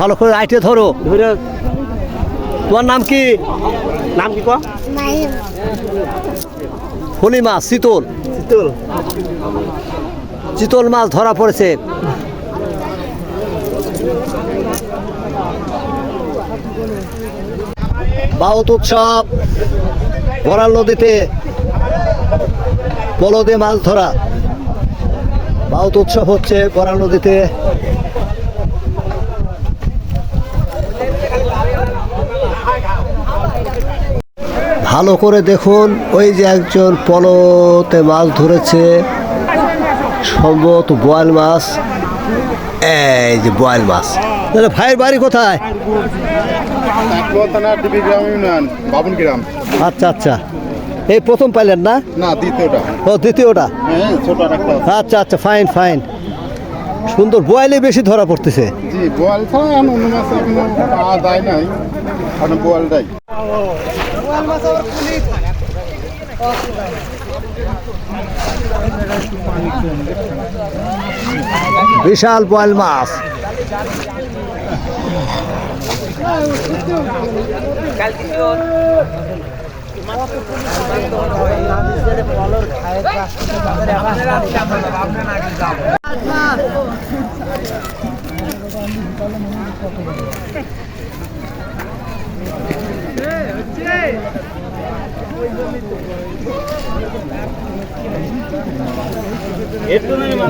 ভালো করে আইটে ধরো। ধরে তোমার নাম কি? নাম কি ক ফলি মাছ চিতল শীতল। চিতল মাছ ধরা পড়েছে। বাউত উৎসব বরাল নদীতে বলদে মাছ ধরা। বাউত উৎসব হচ্ছে বরাল নদীতে। ভালো করে দেখুন ওই যে একজন পলতে মাছ ধরেছে সম্ভবত বোয়াল মাছ। এই যে বোয়াল মাছ। তাহলে ভাইয়ের বাড়ি কোথায়? আচ্ছা আচ্ছা। এই প্রথম পাইলেন না? না দ্বিতীয়টা। ও দ্বিতীয়টা? হ্যাঁ। আচ্ছা আচ্ছা ফাইন ফাইন। সুন্দর বোয়ালে বেশি ধরা পড়তেছে। জি বোয়াল ছাড়া এখন অন্য মাছ পাওয়া যায় নাই। এখন বিশাল বোয়াল মাছ।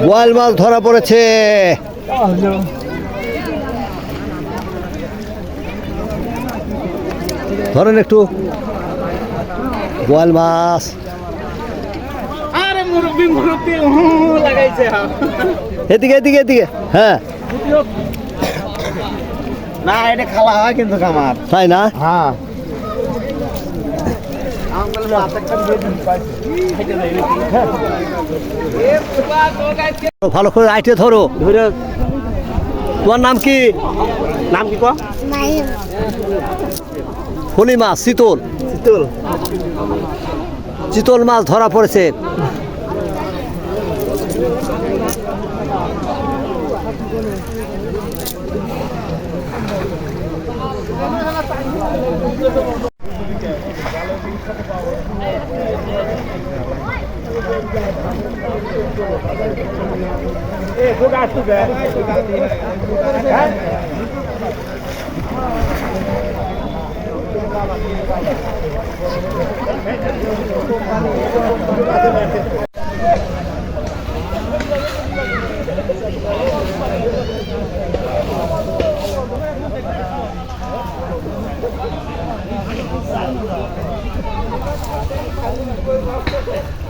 বোয়াল মাছ ধরা পড়েছে। ধরেন একটু। বোয়াল মাছ। মুরব্বি মুরব্বি লাগাইছে এদিকে এদিকে এদিকে। হ্যাঁ। না এটা খাওয়া হয় কিন্তু আমার তাই না? হ্যাঁ। ভালো করে আইটে ধরো। ধরে। তোমার নাম কি? নাম কি ক? ফলি মাছ শীতল। চিতল মাছ ধরা পড়েছে। Eh, tu gasto, velho. Thank you. Thank you.